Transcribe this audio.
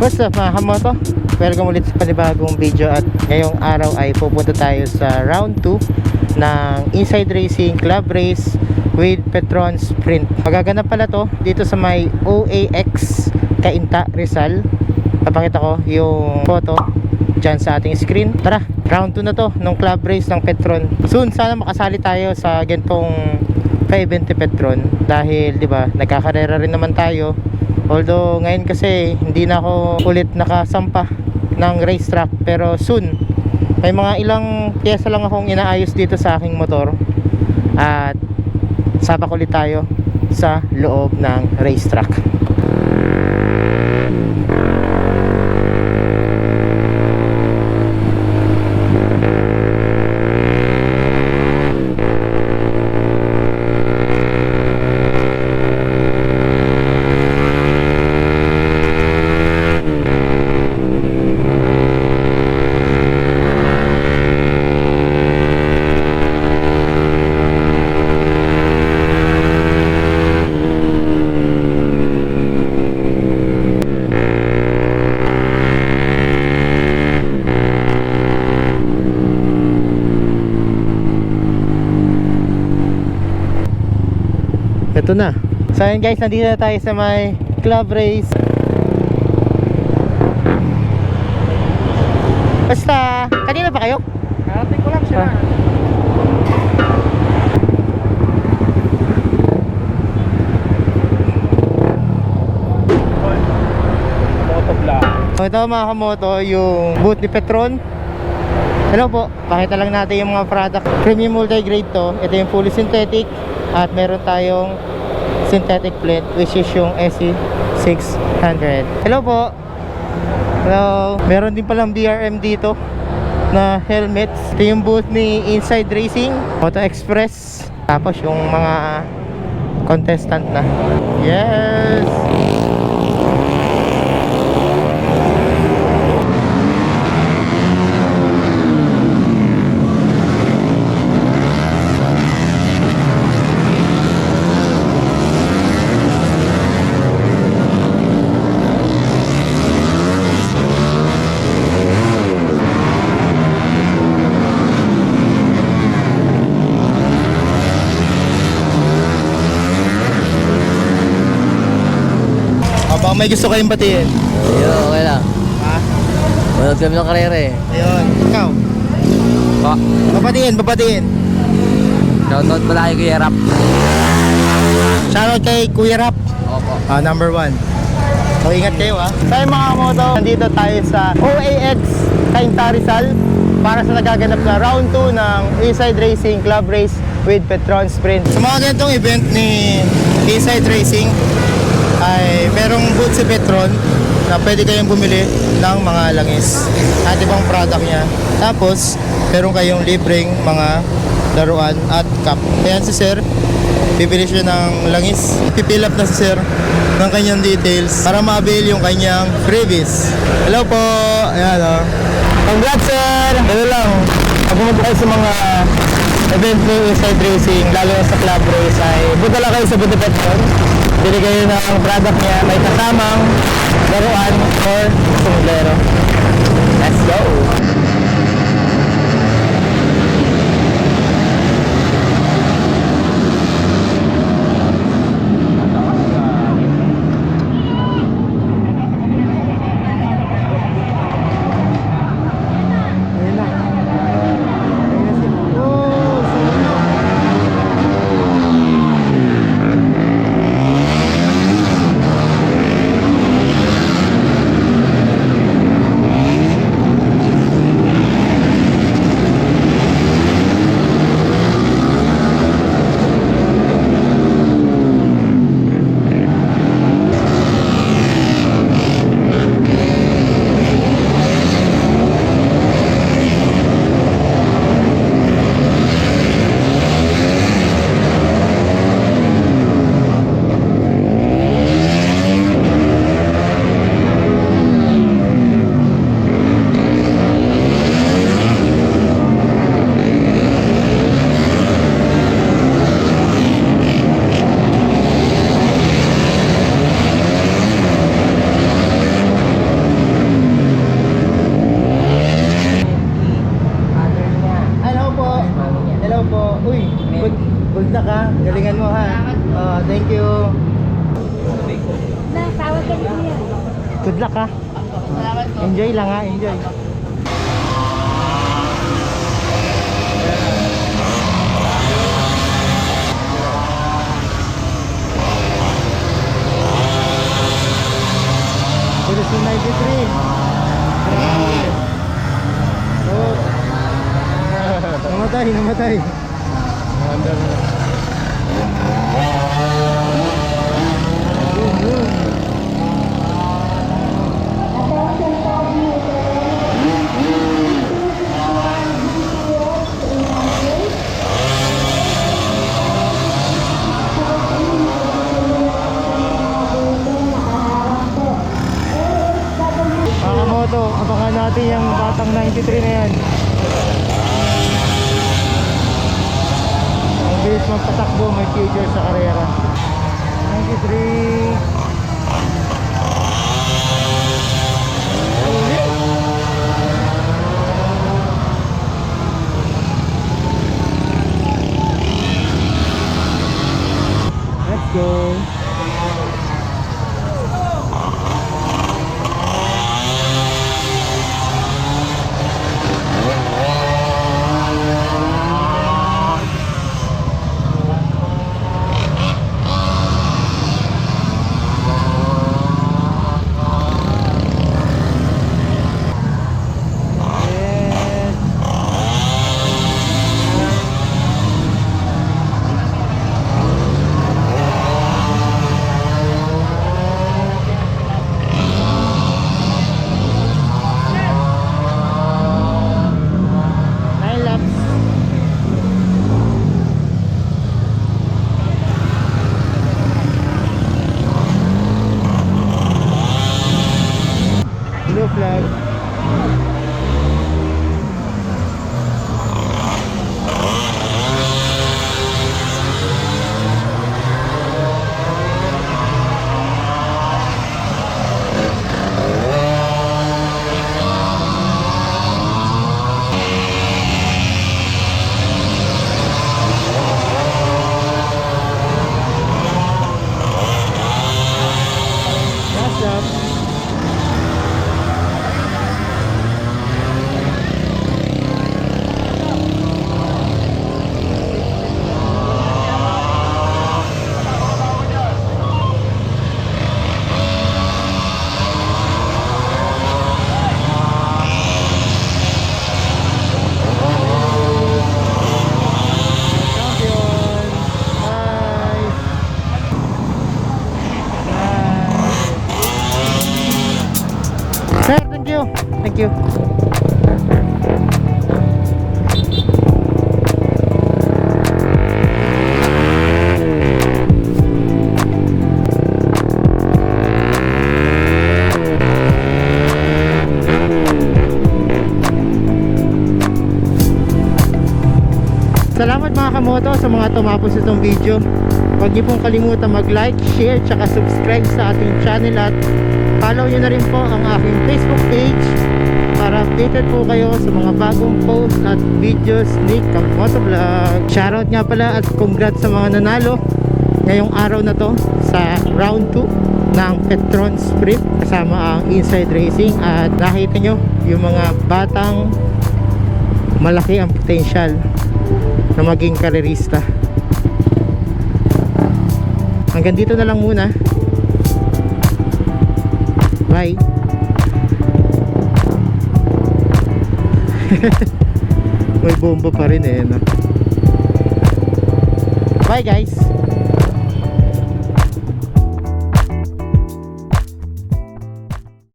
up mga kamoto? Welcome ulit sa panibagong video at ngayong araw ay pupunta tayo sa round 2 ng Inside Racing Club Race with Petron Sprint. Magaganap pala to dito sa may OAX Cainta Rizal. Papakita ko yung photo dyan sa ating screen. Tara, round 2 na to ng club race ng Petron. Soon sana makasali tayo sa gantong 520 Petron dahil 'di ba, nagkakarera rin naman tayo. Although ngayon kasi hindi na ako ulit nakasampa ng racetrack pero soon may mga ilang pyesa lang akong inaayos dito sa aking motor at sabak ulit tayo sa loob ng racetrack. Ito na. So ayun guys, nandito na tayo sa may club race. Basta, kanina pa kayo? Karating ko lang siya. Ah. So ito mga kamoto, yung boot ni Petron. Hello po, pakita lang natin yung mga product. Premium multi-grade to. Ito yung fully synthetic at meron tayong synthetic plate which is yung SE600. Hello po. Hello. Meron din palang BRM dito na helmets. Ito yung booth ni Inside Racing, Auto Express. Tapos yung mga contestant na. Yes! May gusto kayong batiin. Ayun, okay lang. Ha? Manood kami ng karera eh. Ayun, ikaw. Pa, Babatiin, babatiin. shoutout pala kay Kuya Rap. Shoutout kay Kuya Rap. Opo. Ah, number one. So, ingat kayo ah. Sa mga moto, nandito tayo sa OAX Cainta Rizal para sa nagaganap na round 2 ng Inside Racing Club Race with Petron Sprint. Sa mga ganitong event ni Inside Racing ay merong booth si Petron na pwede kayong bumili ng mga langis at ibang product niya. Tapos, meron kayong libreng mga laruan at cup. Ayan si Sir, bibili siya ng langis. Pipill up na si Sir ng kanyang details para ma-avail yung kanyang freebies. Hello po! Ayan o. Congrats Sir! Hello lang. Pag pumunta sa mga event ni Inside Racing, lalo na sa club race, ay buta lang kayo sa Buta Petron. Bili kayo ng product niya. May kasamang laruan or sombrero. Let's go! Ayun na. Ayun na sila. Oh, sino? Galingan mo ha. Oh, thank you. Na, tawag ka niya. Good luck ha. Enjoy lang ha, enjoy. Citizen 93. Grabe. Oh. namatay, namatay. Namatay na. Boom, boom. Magpatakbo, may future sa karera. 93. Ulit. Let's go. Thank you. Salamat mga kamoto sa mga tumapos itong video. Huwag niyo pong kalimutan mag-like, share, tsaka subscribe sa ating channel at follow niyo na rin po ang aking Facebook page para updated po kayo sa mga bagong posts at videos ni Kamoto Vlog. Shoutout nga pala at congrats sa mga nanalo ngayong araw na to sa round 2 ng Petron Sprint kasama ang Inside Racing at nakita nyo yung mga batang malaki ang potential na maging karerista. Hanggang dito na lang muna. Bye. May bomba pa rin eh. No? Bye guys.